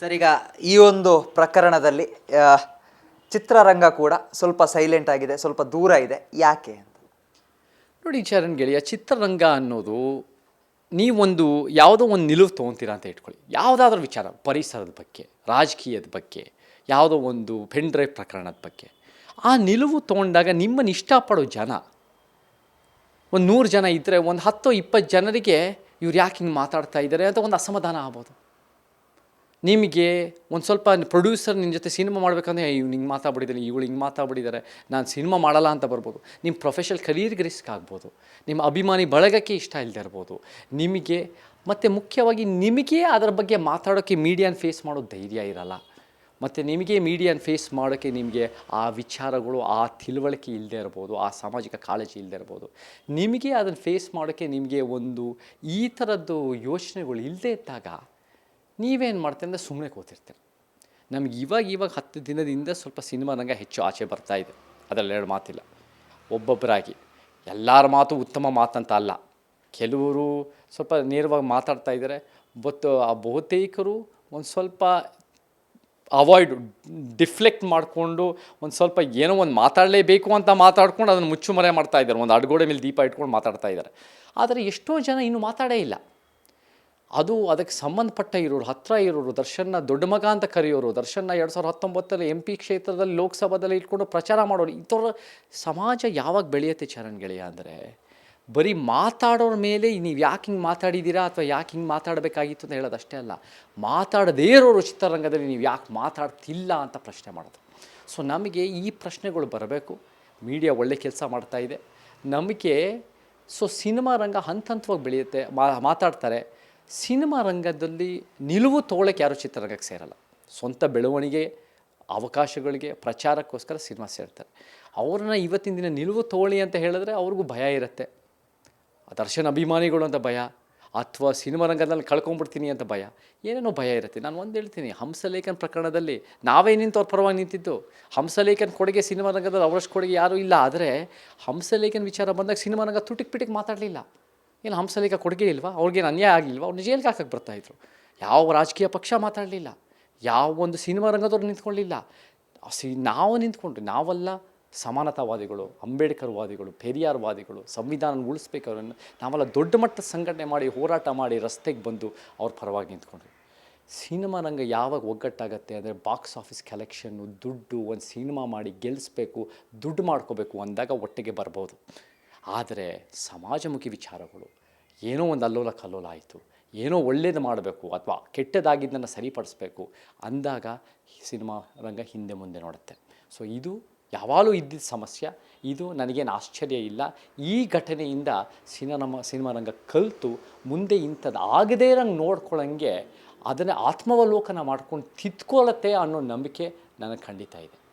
Sir ಈಗ ಈ ಒಂದು ಪ್ರಕರಣದಲ್ಲಿ ಚಿತ್ರರಂಗ ಕೂಡ ಸ್ವಲ್ಪ ಸೈಲೆಂಟ್ ಆಗಿದೆ, ಸ್ವಲ್ಪ ದೂರ ಇದೆ. ಯಾಕೆ ಅಂತ? ನೋಡಿ ಚರಣ್ ಗೆಳೆಯ, ಚಿತ್ರರಂಗ ಅನ್ನೋದು ನೀವೊಂದು ಯಾವುದೋ ಒಂದು ನಿಲುವು ತೊಗೊತೀರಾ ಅಂತ ಇಟ್ಕೊಳ್ಳಿ. ಯಾವುದಾದ್ರೂ ವಿಚಾರ, ಪರಿಸರದ ಬಗ್ಗೆ, ರಾಜಕೀಯದ ಬಗ್ಗೆ, ಯಾವುದೋ ಒಂದು ಡ್ರೈವ್ ಪ್ರಕರಣದ ಬಗ್ಗೆ. ಆ ನಿಲುವು ತೊಗೊಂಡಾಗ ನಿಮ್ಮನ್ನು ಇಷ್ಟಪಡೋ ಜನ, ಒಂದು ನೂರು ಜನ ಇದ್ದರೆ ಒಂದು ಹತ್ತು ಇಪ್ಪತ್ತು ಜನರಿಗೆ ಇವ್ರು ಯಾಕೆ ಹಿಂಗೆ ಮಾತಾಡ್ತಾ ಇದ್ದಾರೆ ಅಂತ ಒಂದು ಅಸಮಾಧಾನ ಆಗ್ಬೋದು. ನಿಮಗೆ ಒಂದು ಸ್ವಲ್ಪ ಪ್ರೊಡ್ಯೂಸರ್ ನಿನ್ನ ಜೊತೆ ಸಿನಿಮಾ ಮಾಡಬೇಕಂದ್ರೆ ಇವ್ನು ಹಿಂಗೆ ಮಾತಾಡ್ಬಿಟ್ಟಿದ್ದಾರೆ ಇವಳು ಹಿಂಗೆ ಮಾತಾಡ್ಬಿಟ್ಟಿದ್ದಾರೆ ನಾನು ಸಿನಿಮಾ ಮಾಡಲ್ಲ ಅಂತ ಬರ್ಬೋದು. ನಿಮ್ಮ ಪ್ರೊಫೆಷನಲ್ ಕರಿಯರ್ಗೆ ರಿಸ್ಕ್ ಆಗ್ಬೋದು. ನಿಮ್ಮ ಅಭಿಮಾನಿ ಬಳಗಕ್ಕೆ ಇಷ್ಟ ಇಲ್ಲದೆ ಇರ್ಬೋದು. ನಿಮಗೆ, ಮತ್ತು ಮುಖ್ಯವಾಗಿ ನಿಮಗೆ ಅದರ ಬಗ್ಗೆ ಮಾತಾಡೋಕ್ಕೆ ಮೀಡಿಯಾನ ಫೇಸ್ ಮಾಡೋ ಧೈರ್ಯ ಇರಲ್ಲ. ಮತ್ತು ನಿಮಗೆ ಮೀಡಿಯಾನ ಫೇಸ್ ಮಾಡೋಕ್ಕೆ ನಿಮಗೆ ಆ ವಿಚಾರಗಳು, ಆ ತಿಳುವಳಿಕೆ ಇಲ್ಲದೆ ಇರ್ಬೋದು, ಆ ಸಾಮಾಜಿಕ ಕಾಳಜಿ ಇಲ್ಲದೆ ಇರ್ಬೋದು. ನಿಮಗೆ ಅದನ್ನು ಫೇಸ್ ಮಾಡೋಕ್ಕೆ ನಿಮಗೆ ಒಂದು ಈ ಥರದ್ದು ಯೋಚನೆಗಳು ಇಲ್ಲದೆ ಇದ್ದಾಗ ನೀವೇನು ಮಾಡ್ತೀರಿ ಅಂದರೆ ಸುಮ್ಮನೆ ಕೂತಿರ್ತೀರ. ನಮಗೆ ಇವಾಗ ಇವಾಗ ಹತ್ತು ದಿನದಿಂದ ಸ್ವಲ್ಪ ಸಿನಿಮಾ ಹೆಚ್ಚು ಆಚೆ ಬರ್ತಾ ಇದೆ. ಅದರಲ್ಲಿ ಎರಡು ಮಾತಿಲ್ಲ. ಒಬ್ಬೊಬ್ಬರಾಗಿ. ಎಲ್ಲರ ಮಾತು ಉತ್ತಮ ಮಾತಂತ ಅಲ್ಲ. ಕೆಲವರು ಸ್ವಲ್ಪ ನೇರವಾಗಿ ಮಾತಾಡ್ತಾ ಇದ್ದಾರೆ. ಬಟ್ ಆ ಬಹುತೇಕರು ಒಂದು ಸ್ವಲ್ಪ ಅವಾಯ್ಡ್ ಡಿಫ್ಲೆಕ್ಟ್ ಮಾಡಿಕೊಂಡು ಒಂದು ಸ್ವಲ್ಪ ಏನೋ ಒಂದು ಮಾತಾಡಲೇಬೇಕು ಅಂತ ಮಾತಾಡ್ಕೊಂಡು ಅದನ್ನು ಮುಚ್ಚುಮರೆ ಮಾಡ್ತಾ ಇದ್ದಾರೆ. ಒಂದು ಅಡುಗೋಡೆ ಮೇಲೆ ದೀಪ ಇಟ್ಕೊಂಡು ಮಾತಾಡ್ತಾ ಇದ್ದಾರೆ. ಆದರೆ ಎಷ್ಟೋ ಜನ ಇನ್ನೂ ಮಾತಾಡೇ ಇಲ್ಲ. ಅದು ಅದಕ್ಕೆ ಸಂಬಂಧಪಟ್ಟ ಇರೋರು ಹತ್ತಿರ ಇರೋರು, ದರ್ಶನ್ನ ದೊಡ್ಡ ಮಗ ಅಂತ ಕರೆಯೋರು, ದರ್ಶನ್ನ ಎರಡು ಸಾವಿರದ ಹತ್ತೊಂಬತ್ತರಲ್ಲಿ ಎಂ ಪಿ ಕ್ಷೇತ್ರದಲ್ಲಿ ಲೋಕಸಭಾದಲ್ಲಿ ಇಟ್ಕೊಂಡು ಪ್ರಚಾರ ಮಾಡೋರು, ಇಂಥವ್ರ ಸಮಾಜ ಯಾವಾಗ ಬೆಳೆಯುತ್ತೆ ಚರಣ್ ಗೆಳೆಯ ಅಂದರೆ, ಬರೀ ಮಾತಾಡೋರ ಮೇಲೆ ನೀವು ಯಾಕೆ ಹಿಂಗೆ ಮಾತಾಡಿದ್ದೀರಾ ಅಥವಾ ಯಾಕೆ ಹಿಂಗೆ ಮಾತಾಡಬೇಕಾಗಿತ್ತು ಅಂತ ಹೇಳೋದು ಅಷ್ಟೇ ಅಲ್ಲ, ಮಾತಾಡದೇ ಇರೋರು ಚಿತ್ರರಂಗದಲ್ಲಿ ನೀವು ಯಾಕೆ ಮಾತಾಡ್ತಿಲ್ಲ ಅಂತ ಪ್ರಶ್ನೆ ಮಾಡೋದು. ಸೊ ನಮಗೆ ಈ ಪ್ರಶ್ನೆಗಳು ಬರಬೇಕು, ಮೀಡಿಯಾ ಒಳ್ಳೆ ಕೆಲಸ ಮಾಡ್ತಾ ಇದೆ, ನಮಗೆ ಸೊ ಸಿನಿಮಾ ರಂಗ ಹಂತ ಹಂತವಾಗಿ ಬೆಳೆಯುತ್ತೆ ಮಾತಾಡ್ತಾರೆ ಸಿನಿಮಾ ರಂಗದಲ್ಲಿ ನಿಲುವು ತೋಳಕ್ಕೆ ಯಾರು ಚಿತ್ರರಂಗಕ್ಕೆ ಸೇರಲ್ಲ. ಸ್ವಂತ ಬೆಳವಣಿಗೆ, ಅವಕಾಶಗಳಿಗೆ, ಪ್ರಚಾರಕ್ಕೋಸ್ಕರ ಸಿನಿಮಾ ಸೇರ್ತಾರೆ. ಅವ್ರನ್ನ ಇವತ್ತಿನ ದಿನ ನಿಲುವು ತಗೊಳ್ಳಿ ಅಂತ ಹೇಳಿದ್ರೆ ಅವ್ರಿಗೂ ಭಯ ಇರುತ್ತೆ. ದರ್ಶನ್ ಅಭಿಮಾನಿಗಳು ಅಂತ ಭಯ, ಅಥವಾ ಸಿನಿಮಾ ರಂಗದಲ್ಲಿ ಕಳ್ಕೊಂಡ್ಬಿಡ್ತೀನಿ ಅಂತ ಭಯ, ಏನೇನೋ ಭಯ ಇರುತ್ತೆ. ನಾನು ಒಂದು ಹೇಳ್ತೀನಿ, ಹಂಸಲೇಖನ್ ಪ್ರಕರಣದಲ್ಲಿ ನಾವೇ ನಿಂತು ಅವ್ರ ಪರವಾಗಿ ನಿಂತಿದ್ದು. ಹಂಸಲೇಖನ್ ಕೊಡುಗೆ ಸಿನಿಮಾ ರಂಗದಲ್ಲಿ ಅವರಷ್ಟು ಕೊಡುಗೆ ಯಾರೂ ಇಲ್ಲ. ಆದರೆ ಹಂಸಲೇಖನ್ ವಿಚಾರ ಬಂದಾಗ ಸಿನಿಮಾ ರಂಗ ತುಟಿಕ್ ಪಿಟಿಕ್ ಮಾತಾಡಲಿಲ್ಲ. ಏನು ಹಂಸಲೇಖ ಕೊಡುಗೆ ಇಲ್ವಾ? ಅವ್ರಿಗೇನು ಅನ್ಯಾಯ ಆಗಲಿಲ್ವಾ ಅವ್ರು ಜೈಲಿಗೆ ಹಾಕಕ್ಕೆ ಬರ್ತಾಯಿದ್ರು ಯಾವ ರಾಜಕೀಯ ಪಕ್ಷ ಮಾತಾಡಲಿಲ್ಲ. ಯಾವ ಒಂದು ಸಿನಿಮಾ ರಂಗದವ್ರು ನಿಂತ್ಕೊಳ್ಳಿಲ್ಲ ಸಿ, ನಾವು ನಿಂತ್ಕೊಂಡು, ನಾವೆಲ್ಲ ಸಮಾನತಾವಾದಿಗಳು ಅಂಬೇಡ್ಕರ್ ವಾದಿಗಳು ಪೆರಿಯಾರ್ ವಾದಿಗಳು ಸಂವಿಧಾನ ಉಳಿಸ್ಬೇಕು ಅವ್ರನ್ನ ನಾವೆಲ್ಲ ದೊಡ್ಡ ಮಟ್ಟದ ಸಂಘಟನೆ ಮಾಡಿ, ಹೋರಾಟ ಮಾಡಿ, ರಸ್ತೆಗೆ ಬಂದು ಅವ್ರ ಪರವಾಗಿ ನಿಂತ್ಕೊಂಡ್ರಿ ಸಿನಿಮಾ ರಂಗ ಯಾವಾಗ ಒಗ್ಗಟ್ಟಾಗತ್ತೆ ಅಂದರೆ ಬಾಕ್ಸ್ ಆಫೀಸ್ ಕಲೆಕ್ಷನ್ನು, ದುಡ್ಡು, ಒಂದು ಸಿನಿಮಾ ಮಾಡಿ ಗೆಲ್ಲಿಸ್ಬೇಕು ದುಡ್ಡು ಮಾಡ್ಕೋಬೇಕು ಅಂದಾಗ ಒಟ್ಟಿಗೆ ಬರ್ಬೋದು. ಆದರೆ ಸಮಾಜಮುಖಿ ವಿಚಾರಗಳು, ಏನೋ ಒಂದು ಅಲ್ಲೋಲ ಕಲ್ಲೋಲ ಆಯಿತು, ಏನೋ ಒಳ್ಳೇದು ಮಾಡಬೇಕು ಅಥವಾ ಕೆಟ್ಟದಾಗಿದ್ದನ್ನು ಸರಿಪಡಿಸ್ಬೇಕು ಅಂದಾಗ ಸಿನಿಮಾ ರಂಗ ಹಿಂದೆ ಮುಂದೆ ನೋಡುತ್ತೆ. ಸೊ ಇದು ಯಾವಾಗಲೂ ಇದ್ದಿದ್ದ ಸಮಸ್ಯೆ, ಇದು ನನಗೇನು ಆಶ್ಚರ್ಯ ಇಲ್ಲ. ಈ ಘಟನೆಯಿಂದ ಸಿನಿಮಾ ಸಿನಿಮಾ ರಂಗ ಕಲಿತು ಮುಂದೆ ಇಂಥದ್ದು ಆಗದೇ ಇರಂಗೆ ನೋಡ್ಕೊಳ್ಳೋಂಗೆ ಅದನ್ನೇ ಆತ್ಮಾವಲೋಕನ ಮಾಡ್ಕೊಂಡು ತಿದ್ಕೊಳ್ಳುತ್ತೆ ಅನ್ನೋ ನಂಬಿಕೆ ನನಗೆ ಖಂಡಿತ ಇದೆ.